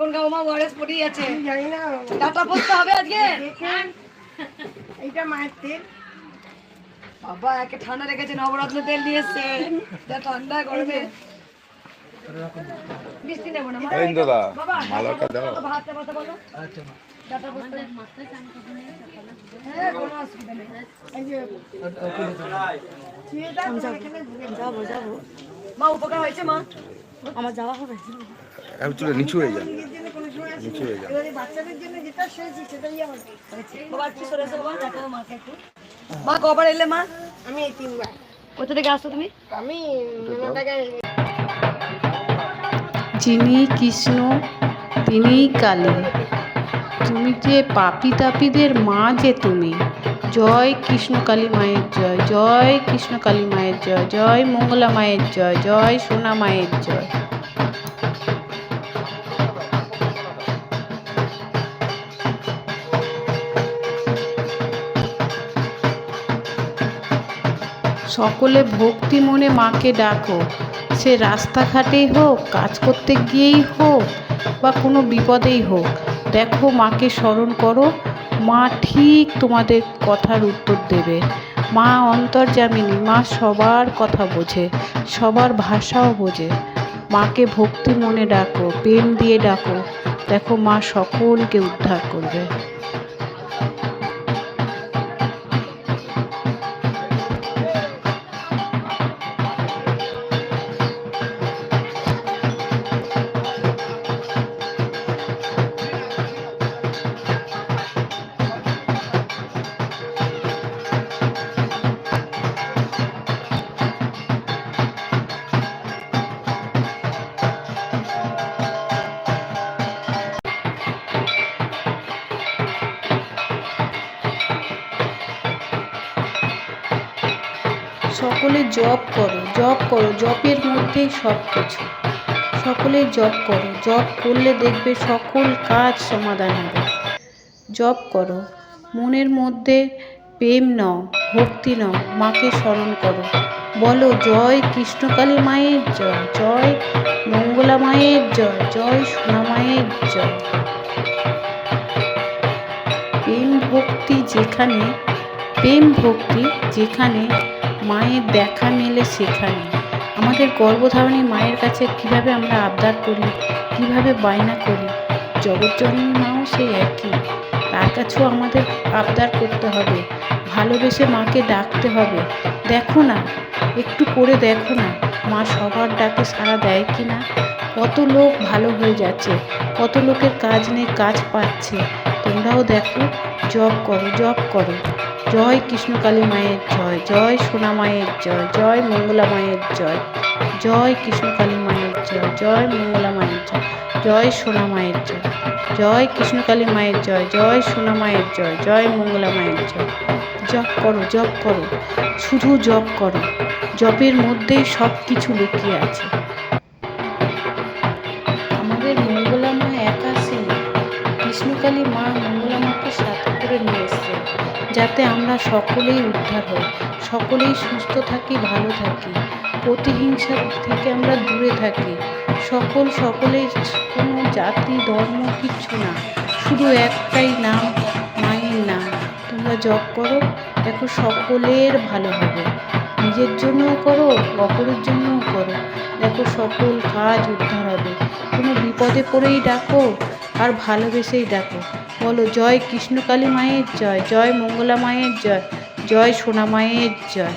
কখন খাব মা ওয়ারেস পড়েই আছে জানি না। ডাটা পড়তে হবে আজকে? এইটা মায়ের তেল। বাবা একে ঠান্ডা রেখেছে নবরত্ন তেল নিয়ে এসছে যা ঠান্ডা গরমে। মিষ্টি নেব না দাদা মালাটা দাও। ভাতটা কথা বলো। ডাটা পড়তে হ্যাঁ কোনো অসুবিধা নেই। এই যে শুয়ে থাক, যাব যাব মা উপকার হয়েছে মা? আমার যাওয়া হবে। নিচু হয়ে যান নিচু হয়ে যান মা কবার এলে মা? আমি এই তিনবার। কোথা থেকে আসছো তুমি? আমি যিনি কৃষ্ণ তিনিই কালী। তুমি যে পাপি তাপিদের মা যে তুমি। জয় কৃষ্ণ কালী মায়ের জয় জয় কৃষ্ণ কালী মায়ের জয় জয় মঙ্গলা মায়ের জয় জয় সোনা মায়ের জয়। সকলে ভক্তি মনে মাকে ডাকো। সে রাস্তাঘাটেই হোক, কাজ করতে গিয়েই হোক, বা কোনো বিপদেই হোক, দেখো মাকে স্মরণ করো। মা ঠিক তোমাদের কথার উত্তর দেবে। মা অন্তর্যামিনী, মা সবার কথা বোঝে, সবার ভাষাও বোঝে। মাকে ভক্তি মনে ডাকো, প্রেম দিয়ে ডাকো। দেখো মা সকলকে উদ্ধার করবে। সকলে জপ করো জপ করো, জপের মধ্যেই সব কিছু। সকলে জপ করো, জপ করলে দেখবে সকল কাজ সমাধান হবে। জপ করো, মনের মধ্যে প্রেম নাও, ভক্তি নাও, মাকে স্মরণ করো। বলো, জয় কৃষ্ণকালী মায়ের জয় জয় মঙ্গলা মায়ের জয় জয় সোনা মায়ের জয়। প্রেম ভক্তি যেখানে, প্রেম ভক্তি যেখানে মায়ের দেখা মেলে সেখানে। আমাদের গর্ভধারণী মায়ের কাছে কীভাবে আমরা আবদার করি, কীভাবে বায়না করি জগৎজননী মাও সেই একই। তার কাছেও আমাদের আবদার করতে হবে, ভালোবেসে মাকে ডাকতে হবে। দেখো না, একটু করে দেখো না, মা সবার ডাকে সাড়া দেয় কি না? কত লোক ভালো হয়ে যাচ্ছে, কত লোকের কাজ নেই কাজ পাচ্ছে। তোমরাও দেখো, জপ করো জপ করো। জয় কৃষ্ণকালী মায়ের জয় জয় সোনা মায়ের জয় জয় মঙ্গলা মায়ের জয় জয় কৃষ্ণকালী মায়ের জয় জয় মঙ্গলা মায়ের জয় জয় সোনা মায়ের জয় জয় কৃষ্ণকালী মায়ের জয় জয় সোনা মায়ের জয় জয় মঙ্গলা মায়ের জয়। জপ করো জপ করো, শুধু জপ করো। জপের মধ্যেই সব কিছু লুকিয়ে আছে। কৃষ্ণকালী মা মঙ্গলা মাকে সাথে করে নিয়ে এসছে, যাতে আমরা সকলেই উদ্ধার হই, সকলেই সুস্থ থাকি, ভালো থাকি। প্রতিহিংসা থেকে আমরা দূরে থাকি। সকল সকলেই কোনো জাতি, ধর্ম, কিচ্ছু না। শুধু একটাই নাম, মায়ের নাম। তোমরা জপ করো, দেখো সকলের ভালো হবে। নিজের জন্যও করো, অপরের জন্যও করো। দেখো সকল কাজ উদ্ধার হবে। কোনো বিপদে পড়েই ডাকো, আর ভালোবেসেই ডাকো। বলো, জয় কৃষ্ণকালী মায়ের জয় জয় মঙ্গলা মায়ের জয় জয় সোনা মায়ের জয়।